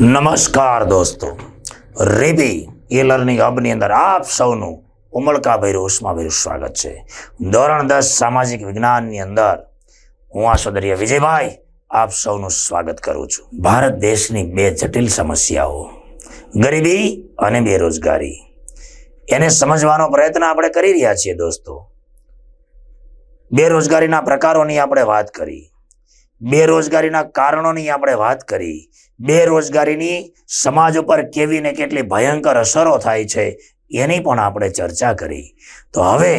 નમસ્કાર દોસ્તો. રેબી, એ લર્નિંગ હબની અંદર આપ સૌનું ઉમળકાભર્યું, ઉષ્માભર્યું સ્વાગત છે. ધોરણ દસ, સામાજિક વિજ્ઞાનની અંદર હું આસોદરિયા વિજયભાઈ આપ સૌનું સ્વાગત કરું છું. ભારત દેશની બે જટિલ સમસ્યાઓ, ગરીબી અને બેરોજગારી. એને સમજવાનો પ્રયત્ન આપણે કરી રહ્યા છીએ દોસ્તો. બેરોજગારીના પ્રકારોની આપણે વાત કરી. બેરોજગારીના કારણોની આપણે વાત કરી. બેરોજગારીની સમાજ ઉપર કેવી ને કેટલી ભયંકર અસરો થાય છે એની પણ આપણે ચર્ચા કરી. તો હવે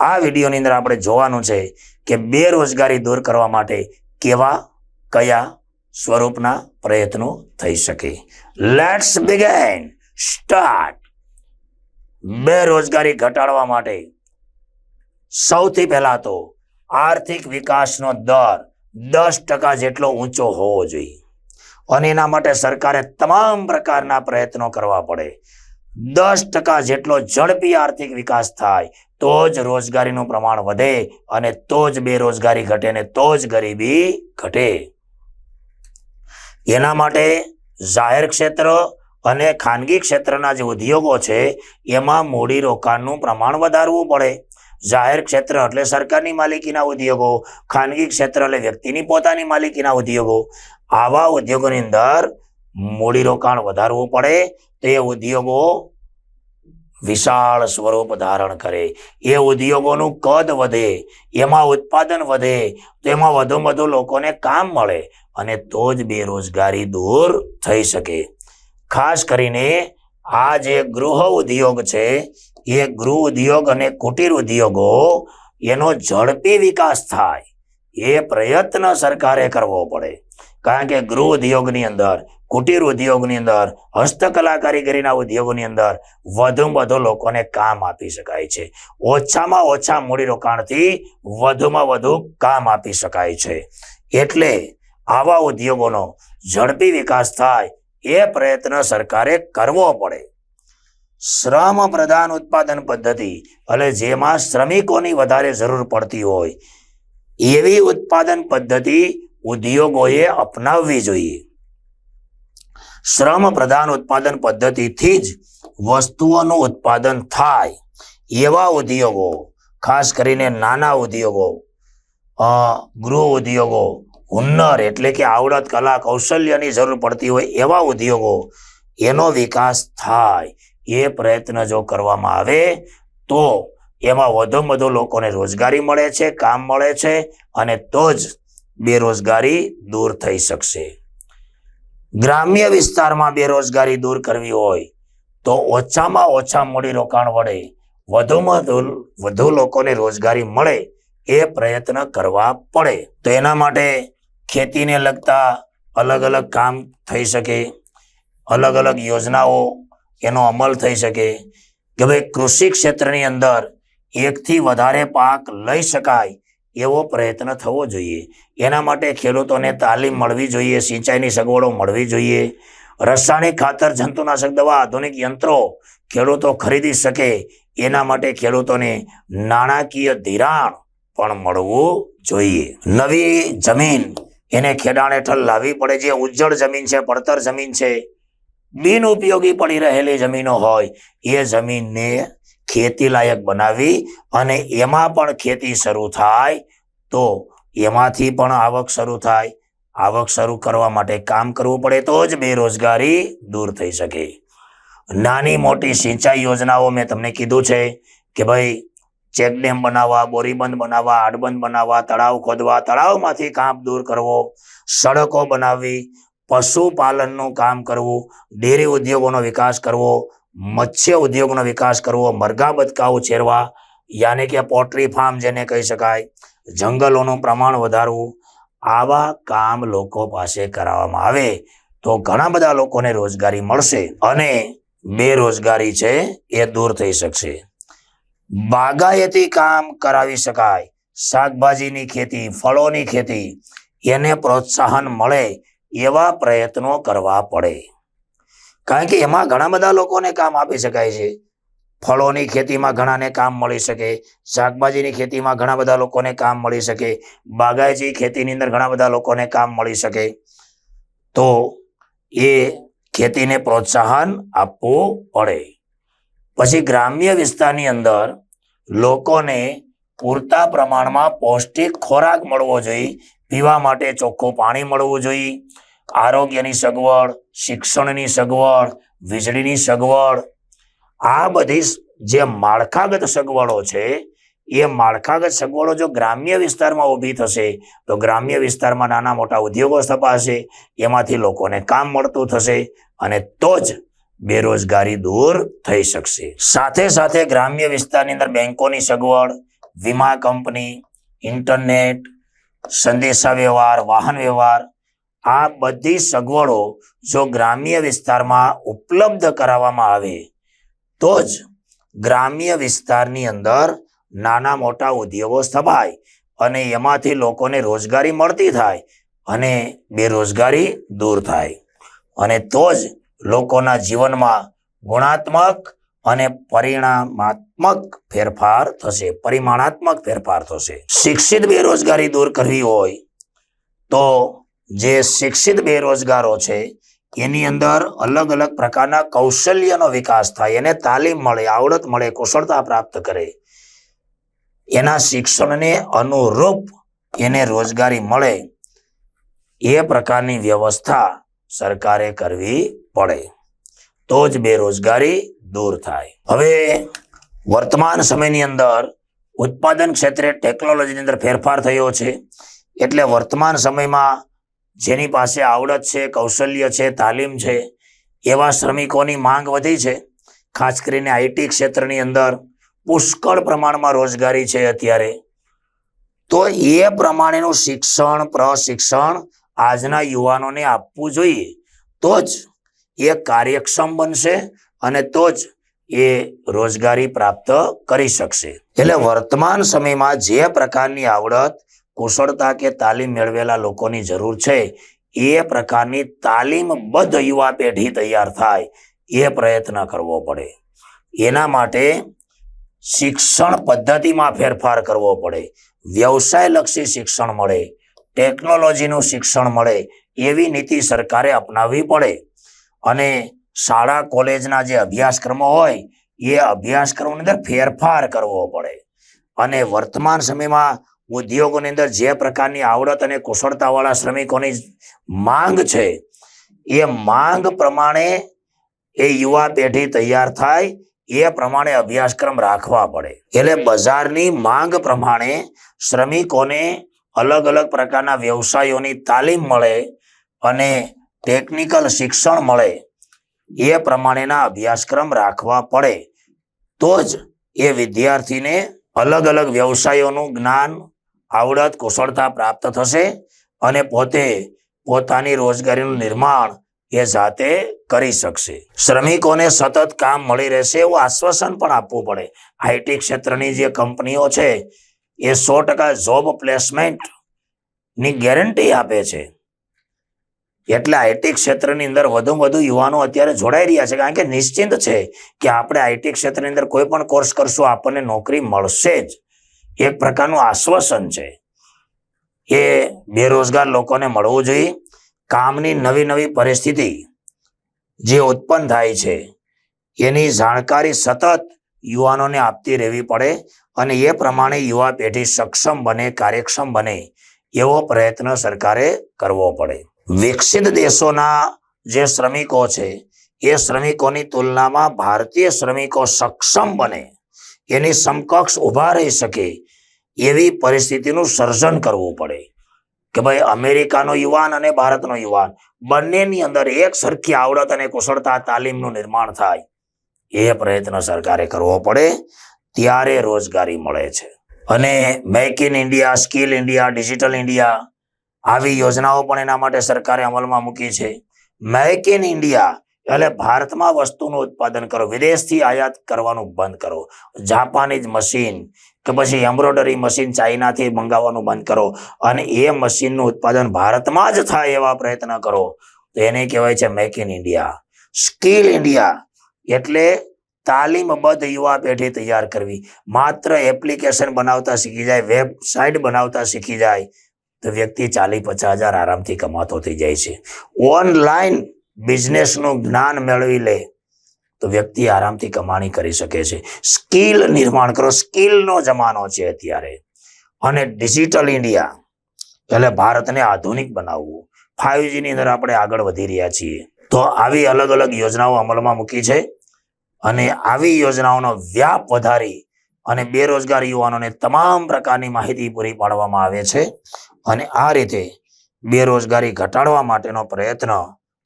આ વિડીયોની અંદર આપણે જોવાનું છે કે બેરોજગારી દૂર કરવા માટે કેવા, કયા સ્વરૂપના પ્રયત્નો થઈ શકે. લેટ્સ બિગેન સ્ટાર્ટ બેરોજગારી ઘટાડવા માટે સૌથી પહેલા તો આર્થિક વિકાસનો દર દસ ટકા જેટલો ઊંચો હોવો જોઈએ. અને એના માટે સરકારે તમામ પ્રકારના પ્રયત્નો કરવા પડે. દસ ટકા જેટલો ઝડપી આર્થિક વિકાસ થાય, તો જ રોજગારીનું પ્રમાણ વધે અને તો જ બેરોજગારી ઘટે ને તો જ ગરીબી ઘટે. એના માટે જાહેર ક્ષેત્ર અને ખાનગી ક્ષેત્રના જે ઉદ્યોગો છે, એમાં મૂડી રોકાણનું પ્રમાણ વધારવું પડે. જાહેર ક્ષેત્ર એટલે સરકારની માલિકીના ઉદ્યોગો, ખાનગી ક્ષેત્ર એટલે વ્યક્તિની પોતાની માલિકીના ઉદ્યોગો. આવા ઉદ્યોગોની અંદર મૂડી રોકાણ વધારવું પડે, તો ઉદ્યોગો વિશાળ સ્વરૂપ ધારણ કરે. એ ઉદ્યોગોનું કદ વધે, એમાં ઉત્પાદન વધે, તો એમાં વધુ વધુ લોકોને કામ મળે અને તો જ બેરોજગારી દૂર થઈ શકે. ખાસ કરીને આ જે ગૃહ ઉદ્યોગ છે એ ગૃહ ઉદ્યોગ અને કુટીર ઉદ્યોગો એનો ઝડપી વિકાસ થાય. એ પ્રયત્ન સરકારે કરવો પડે. કારણ કે ગૃહ ઉદ્યોગની અંદર, કુટીર ઉદ્યોગની અંદર, હસ્તકલા કારીગરીના ઉદ્યોગોની અંદર વધુમાં વધુ લોકોને કામ આપી શકાય છે. ઓછામાં ઓછા મૂડીરોકાણથી વધુમાં વધુ કામ આપી શકાય છે. એટલે આવા ઉદ્યોગોનો ઝડપી વિકાસ થાય એ પ્રયત્ન સરકારે કરવો પડે. શ્રમ પ્રધાન ઉત્પાદન પદ્ધતિ એટલે જેમાં શ્રમિકોની વધારે જરૂર પડતી હોય, એવી ઉત્પાદન પદ્ધતિ ઉદ્યોગોએ અપનાવવી જોઈએ. શ્રમ પ્રધાન ઉત્પાદન પદ્ધતિથી જ વસ્તુઓનું ઉત્પાદન થાય એવા ઉદ્યોગો, ખાસ કરીને નાના ઉદ્યોગો ગૃહ ઉદ્યોગો, હુન્નર એટલે કે આવડત કલા કૌશલ્યની જરૂર પડતી હોય એવા ઉદ્યોગો, એનો વિકાસ થાય એ પ્રયત્ન જો કરવામાં આવે, તો એમાં વધુ વધુ લોકોને રોજગારી મળે છે, કામ મળે છે અને તો જ બેરોજગારી દૂર થઈ શકશે. ગ્રામ્ય વિસ્તારમાં બેરોજગારી દૂર કરવી હોય, તો ઓછામાં ઓછા મૂડીરોકાણ વડે વધુમાં વધુ વધુ લોકોને રોજગારી મળે એ પ્રયત્ન કરવા પડે. તો એના માટે ખેતીને લગતા અલગ અલગ કામ થઈ શકે, અલગ અલગ યોજનાઓ એનો અમલ થઈ શકે. કે ભાઈ કૃષિ ક્ષેત્રની અંદર એકથી વધારે પાક લઈ શકાય એવો પ્રયત્ન થવો જોઈએ. એના માટે ખેડૂતોને તાલીમ મળવી જોઈએ, સિંચાઈની સગવડો મળવી જોઈએ. રાસાયણિક ખાતર, જંતુનાશક દવા, આધુનિક યંત્રો ખેડૂતો ખરીદી શકે. એના માટે ખેડૂતોને નાણાકીય ધિરાણ પણ મળવું જોઈએ. નવી જમીન એને ખેડાણ હેઠળ લાવવી પડે. જે ઉજ્જળ જમીન છે, પડતર જમીન છે બિન ઉપયોગી પડી રહેલી જમીનો હોય, એ જમીનને ખેતી લાયક બનાવી અને એમાં પણ ખેતી શરૂ થાય, તો એમાંથી પણ આવક શરૂ થાય. આવક શરૂ કરવા માટે કામ કરવું પડે તો જ બેરોજગારી દૂર થઈ શકે. નાની મોટી સિંચાઈ યોજનાઓ મેં તમને કીધું છે કે ભાઈ ચેકડેમ બનાવવા, બોરીબંધ બનાવવા, આડબંધ બનાવવા, તળાવ ખોદવા, તળાવમાંથી કાંપ દૂર કરવો, સડકો બનાવવી પશુપાલનનું કામ કરવું, ડેરી ઉદ્યોગોનો વિકાસ કરવો, મત્સ્ય ઉદ્યોગનો વિકાસ કરવો, મરઘા બતકાઓ છેરવા, યાને કે પોટ્રી ફાર્મ જેને કહી શકાય, જંગલોનું પ્રમાણ વધારવું, આવા કામ લોકો પાસે કરાવવામાં આવે તો ઘણા બધા લોકોને રોજગારી મળશે અને બેરોજગારી છે એ દૂર થઈ શકશે. બાગાયતી કામ કરાવી શકાય, શાકભાજીની ખેતી, ફળોની ખેતી, એને પ્રોત્સાહન મળે એવા પ્રયત્નો કરવા પડે. કારણ કે એમાં ઘણા બધા લોકોને કામ આપી શકાય છે. ફળોની ખેતીમાં ઘણાને કામ મળી શકે, શાકભાજીની ખેતીમાં ઘણા બધા લોકોને કામ મળી શકે, બાગાયતી ખેતીની અંદર ઘણા બધા લોકોને કામ મળી શકે. તો એ ખેતીને પ્રોત્સાહન આપવું પડે. પછી ગ્રામ્ય વિસ્તારની અંદર લોકોને પૂરતા પ્રમાણમાં પૌષ્ટિક ખોરાક મળવો જોઈએ, પીવા માટે ચોખ્ખું પાણી મળવું જોઈએ આરોગ્યની સગવડ, શિક્ષણની સગવડ, વીજળીની સગવડ. આ બધી જે માળખાગત સગવડો છે, એ માળખાગત સગવડો જો ગ્રામ્ય વિસ્તારમાં ઊભી થશે, તો ગ્રામ્ય વિસ્તારમાં નાના મોટા ઉદ્યોગો સ્થપાશે, એમાંથી લોકોને કામ મળતું થશે અને તો જ બેરોજગારી દૂર થઈ શકશે. સાથે સાથે ગ્રામ્ય વિસ્તારની અંદર બેંકોની સગવડ, વીમા કંપની, ઇન્ટરનેટ સંદેશા વ્યવહાર વાહન વ્યવહાર આ બધી સગવડો જો ગ્રામ્ય વિસ્તારમાં ઉપલબ્ધ કરાવવામાં આવે, તો જ ગ્રામ્ય વિસ્તારની અંદર નાના મોટા ઉદ્યોગો સ્થપાય અને એમાંથી લોકોને રોજગારી મળતી થાય અને બેરોજગારી દૂર થાય. અને તો જ લોકોના જીવનમાં ગુણાત્મક અને પરિણામાત્મક ફેરફાર થશે, પરિમાણાત્મક ફેરફાર થશે. શિક્ષિત બેરોજગારી દૂર કરવી હોય તો જે શિક્ષિત બેરોજગારો છે, એની અંદર અલગ અલગ પ્રકારના કૌશલ્યનો વિકાસ થાય, એને તાલીમ મળે, આવડત મળે, કુશળતા પ્રાપ્ત કરે. એના શિક્ષણને અનુરૂપ એને રોજગારી મળે. એ પ્રકારની વ્યવસ્થા સરકારે કરવી પડે. તો જ બેરોજગારી દૂર થાય. હવે વર્તમાન સમયની અંદર ઉત્પાદન ક્ષેત્રે ટેકનોલોજીની અંદર ફેરફાર થયો છે. એટલે વર્તમાન સમયમાં જેની પાસે આવડત છે, કૌશલ્ય છે, તાલીમ છે, એવા શ્રમિકોની માંગ વધી છે. ખાસ કરીને આઈટી ક્ષેત્રની અંદર પુષ્કળ પ્રમાણમાં રોજગારી છે અત્યારે. તો એ પ્રમાણેનું શિક્ષણ, પ્રશિક્ષણ આજના યુવાનોને આપવું જોઈએ. તો જ એ કાર્યક્ષમ બનશે અને તો જ એ રોજગારી પ્રાપ્ત કરી શકશે. એટલે વર્તમાન સમયમાં જે પ્રકારની આવડત કુશળતા કે તાલીમ મેળવેલા લોકોની જરૂર છે. એ પ્રકારની તાલીમબદ્ધ યુવા પેઢી તૈયાર થાય એ પ્રયત્ન કરવો પડે. એના માટે શિક્ષણ પદ્ધતિમાં ફેરફાર કરવો પડે. વ્યવસાયલક્ષી શિક્ષણ મળે. ટેકનોલોજીનું શિક્ષણ મળે. એવી નીતિ સરકારે અપનાવવી પડે. અને શાળા, કોલેજના જે અભ્યાસક્રમો હોય, એ અભ્યાસક્રમોની અંદર ફેરફાર કરવો પડે. અને વર્તમાન સમયમાં ઉદ્યોગોની અંદર જે પ્રકારની આવડત અને કુશળતાવાળા શ્રમિકોની માંગ છે, એ માંગ પ્રમાણે એ યુવા પેઢી તૈયાર થાય, એ પ્રમાણે અભ્યાસક્રમ રાખવા પડે. એટલે બજારની માંગ પ્રમાણે શ્રમિકોને અલગ અલગ પ્રકારના વ્યવસાયોની તાલીમ મળે અને ટેકનિકલ શિક્ષણ મળે, એ પ્રમાણેના અભ્યાસક્રમ રાખવા પડે. તો જ એ વિદ્યાર્થીને અલગ અલગ વ્યવસાયોનું જ્ઞાન આવડત કુશળતા પ્રાપ્ત થશે અને પોતે પોતાની રોજગારીનું નિર્માણ એ જાતે કરી શકશે. શ્રમિકોને સતત કામ મળી રહેશે એવું આશ્વાસન પણ આપવું પડે. આઈટી ક્ષેત્રની જે કંપનીઓ છે, એ સો ટકા જોબ પ્લેસમેન્ટની ગેરંટી આપે છે. એટલે આઈટી ક્ષેત્રની અંદર વધુ વધુ યુવાનો અત્યારે જોડાઈ રહ્યા છે. કારણ કે નિશ્ચિંત છે કે આપણે આઈટી ક્ષેત્રની અંદર કોઈ પણ કોર્સ કરશું, આપણને નોકરી મળશે જ. એક પ્રકારનું આશ્વાસન છે. એ બેરોજગાર લોકોને મળવું જોઈએ. કામની નવી નવી પરિસ્થિતિ જે ઉત્પન્ન થાય છે, એની જાણકારી સતત યુવાનોને આપતી રહેવી પડે અને એ પ્રમાણે યુવા પેઢી સક્ષમ બને, કાર્યક્ષમ બને એવો પ્રયત્ન સરકારે કરવો પડે. વિકસિત દેશોના જે શ્રમિકો છે, એ શ્રમિકોની તુલનામાં ભારતીય શ્રમિકો સક્ષમ બને. એની સમકક્ષ ઊભા રહી શકે એવી પરિસ્થિતિનું સર્જન કરવું પડે. કે ભાઈ, અમેરિકાનો યુવાન અને ભારતનો યુવાન બંનેની અંદર એક સરખી આવડત અને કુશળતા તાલીમનું નિર્માણ થાય. એ પ્રયત્ન સરકારે કરવો પડે, ત્યારે રોજગારી મળે છે. અને make in India, skill India, digital India આવી યોજનાઓ પણ એના માટે સરકારે અમલમાં મૂકી છે. મેક ઇન ઇન્ડિયા એટલે ભારતમાં વસ્તુનું ઉત્પાદન કરો, વિદેશથી આયાત કરવાનું બંધ કરો. જાપાનીઝ મશીન કે પછી એમ્બ્રોઇડરી મશીન ચાઇનાથી મંગાવવાનું બંધ કરો અને એ મશીનનું ઉત્પાદન ભારતમાં જ થાય એવા પ્રયત્ન કરો. તો એને કહેવાય છે make in India. Skill India એટલે તાલીમબદ્ધ યુવા પેઢી તૈયાર કરવી. માત્ર એપ્લિકેશન બનાવતા શીખી જાય, વેબસાઇટ બનાવતા શીખી જાય, તો વ્યક્તિ ચાલીસ પચાસ હજાર આરામથી કમાતો થઈ જાય છે. ઓનલાઈન બિઝનેસનું જ્ઞાન મેળવી લે, તો વ્યક્તિ આરામથી કમાણી કરી શકે છે. સ્કિલ નિર્માણ કરો, સ્કિલનો જમાનો છે અત્યારે. અને ડિજિટલ ઇન્ડિયા એટલે ભારતને આધુનિક બનાવવું. ફાઈવની અંદર આપણે આગળ વધી રહ્યા છીએ. તો આવી અલગ અલગ યોજનાઓ અમલમાં મૂકી છે. અને આવી યોજનાઓનો વ્યાપ વધારી અને બેરોજગાર યુવાનોને તમામ પ્રકારની માહિતી પૂરી પાડવામાં આવે છે. અને આ રીતે બેરોજગારી ઘટાડવા માટેનો પ્રયત્ન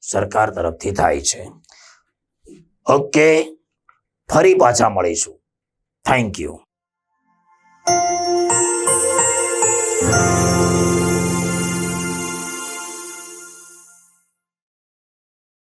સરકાર તરફથી થાય છે. ઓકે ફરી પાછા મળીશું. Thank you